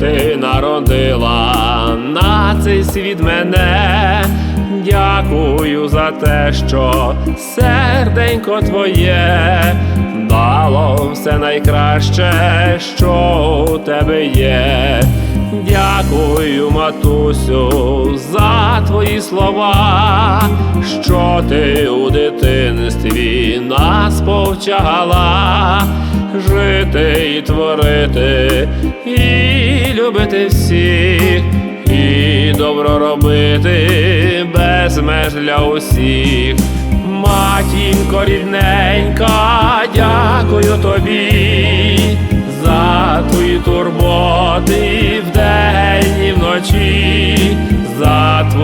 ти народила на цей світ мене. Дякую за те, що серденько твоє дало все найкраще, що у тебе є. Дякую, матусю, за твої слова, що ти у дитинстві нас повчала жити і творити, і любити всіх, і добро робити без меж для усіх. Матінко рідненька, дякую тобі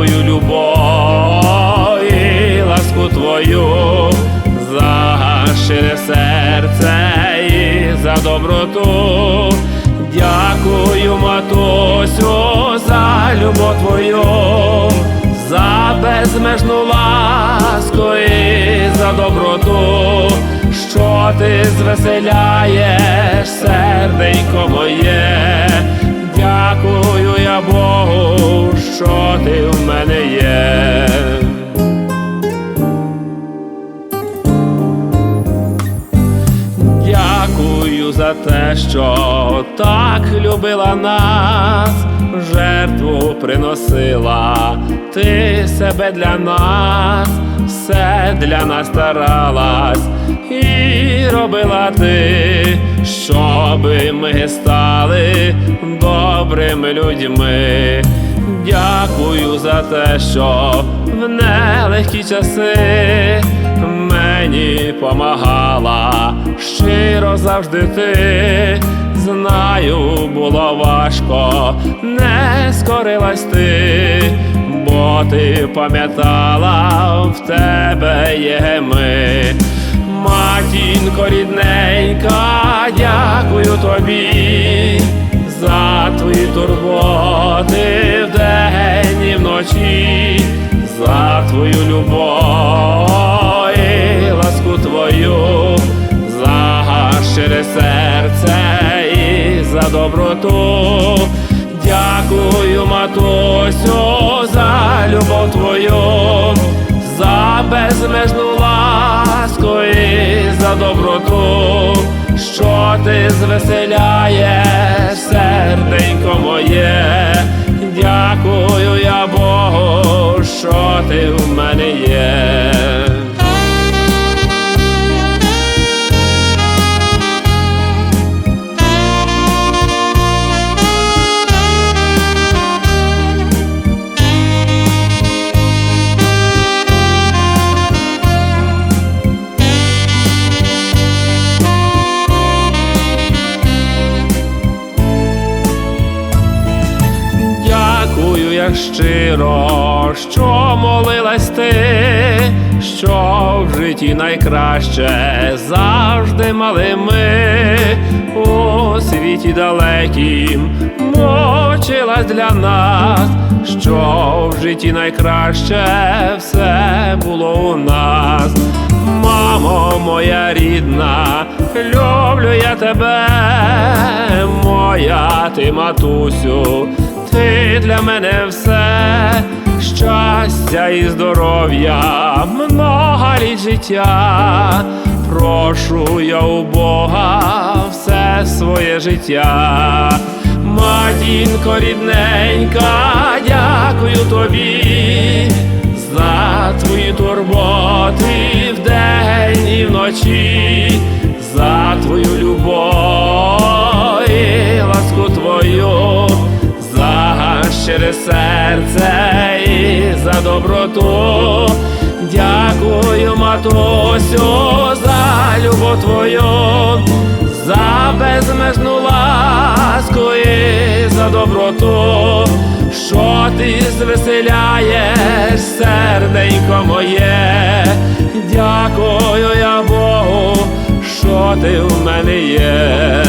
твою любов і ласку твою, за щире серце і за доброту. Дякую, матусю, за любов твою, за безмежну ласку і за доброту, що ти звеселяєш серденько моє. Я Богу, що ти в мене є. Дякую за те, що так любила нас, жертву приносила, ти себе для нас, все для нас старалась і робила ти, щоби ми стали добрими людьми. Дякую за те, що в нелегкі часи мені помагала, щиро завжди ти. Знаю, було важко, не скорилась ти, бо ти пам'ятала, в тебе є ми. Матінко рідненька, дякую тобі за твої турботи вдень і вночі, за твою любов і ласку твою, за щире серце і за доброту. Дякую, матусю, за любов твою, за безмежну ласку і за доброту, ти звеселяєш серденько моє. Дякую я Богу, що ти в мене є. Щиро, що молилась ти, що в житті найкраще завжди мали ми у світі далекім мовчилась для нас, що в житті найкраще все було у нас. Мамо моя рідна, люблю я тебе, моя ти матусю, ти для мене все, щастя і здоров'я, много літ життя. Прошу я у Бога все своє життя. Матінко рідненька, дякую тобі серце і за доброту. Дякую, матусю, за любов твою, за безмежну ласку і за доброту, що ти звеселяєш серденько моє. Дякую я Богу, що ти в мене є.